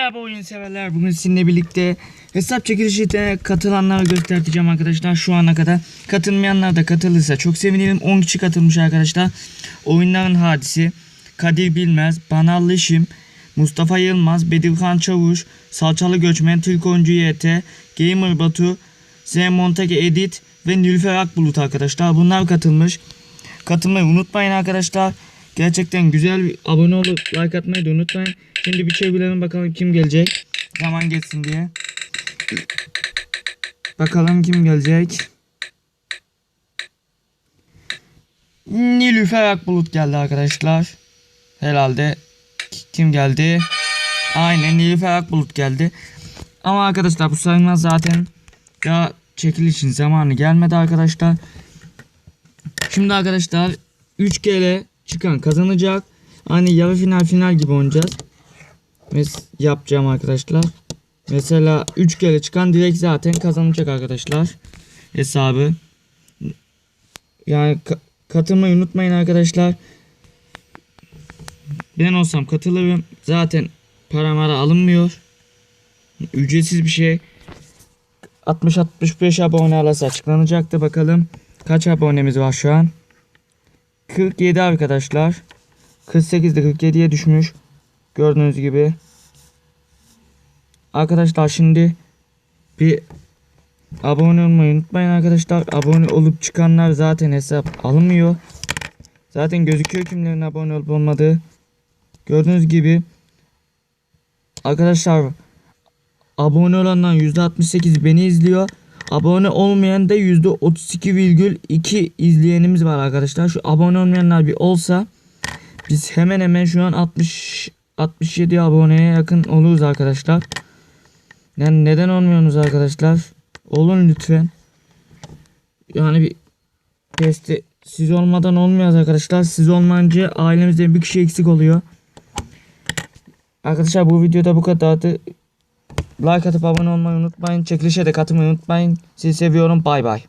Merhaba oyun severler. Bugün sizinle birlikte hesap çekilişine katılanları göstereceğim arkadaşlar. Şu ana kadar katılmayanlar da katılırsa çok sevinirim. 10 kişi katılmış arkadaşlar. Oyunların hadisi Kadir Bilmez, Banal Leşim, Mustafa Yılmaz, Bedirhan Çavuş, Salçalı Göçmen, Türk Oyuncu YT, Gamer Batu, Z Montage Edit ve Nilüfer Akbulut arkadaşlar. Bunlar katılmış. Katılmayı unutmayın arkadaşlar. Gerçekten güzel bir abone olup like atmayı da unutmayın. Şimdi bir çevirelim bakalım kim gelecek. Zaman geçsin diye. Bakalım kim gelecek. Nilüfer Akbulut geldi arkadaşlar. Herhalde kim geldi? Aynen Nilüfer Akbulut geldi. Ama arkadaşlar bu sayılmaz zaten. Daha çekilişin zamanı gelmedi arkadaşlar. Şimdi arkadaşlar 3 kere çıkan kazanacak. Hani yarı final final gibi oynayacağız. Mes yapacağım arkadaşlar. Mesela 3 kere çıkan direkt zaten kazanacak arkadaşlar. Hesabı. Yani ka- katılmayı unutmayın arkadaşlar. Ben olsam katılırım. Zaten para mara alınmıyor. Ücretsiz bir şey. 60-65 abone alırsa açıklanacaktı. Bakalım kaç abonemiz var şu an. 47 arkadaşlar. 48'de 47'ye düşmüş. Gördüğünüz gibi. Arkadaşlar şimdi bir abone olmayı unutmayın arkadaşlar. Abone olup çıkanlar zaten hesap alınmıyor. Zaten gözüküyor kimlerin abone olup olmadığı. Gördüğünüz gibi arkadaşlar abone olanların %68 beni izliyor. Abone olmayan da %32,2 izleyenimiz var arkadaşlar. Şu abone olmayanlar bir olsa biz hemen hemen şu an 60 67 aboneye yakın oluruz arkadaşlar. Yani neden olmuyorsunuz arkadaşlar? Olun lütfen. Yani bir testi siz olmadan olmuyor arkadaşlar. Siz olmayınca ailemizde bir kişi eksik oluyor. Arkadaşlar bu videoda bu kadardı. Like atıp abone olmayı unutmayın. Çekilişe de katılmayı unutmayın. Sizi seviyorum. Bay bay.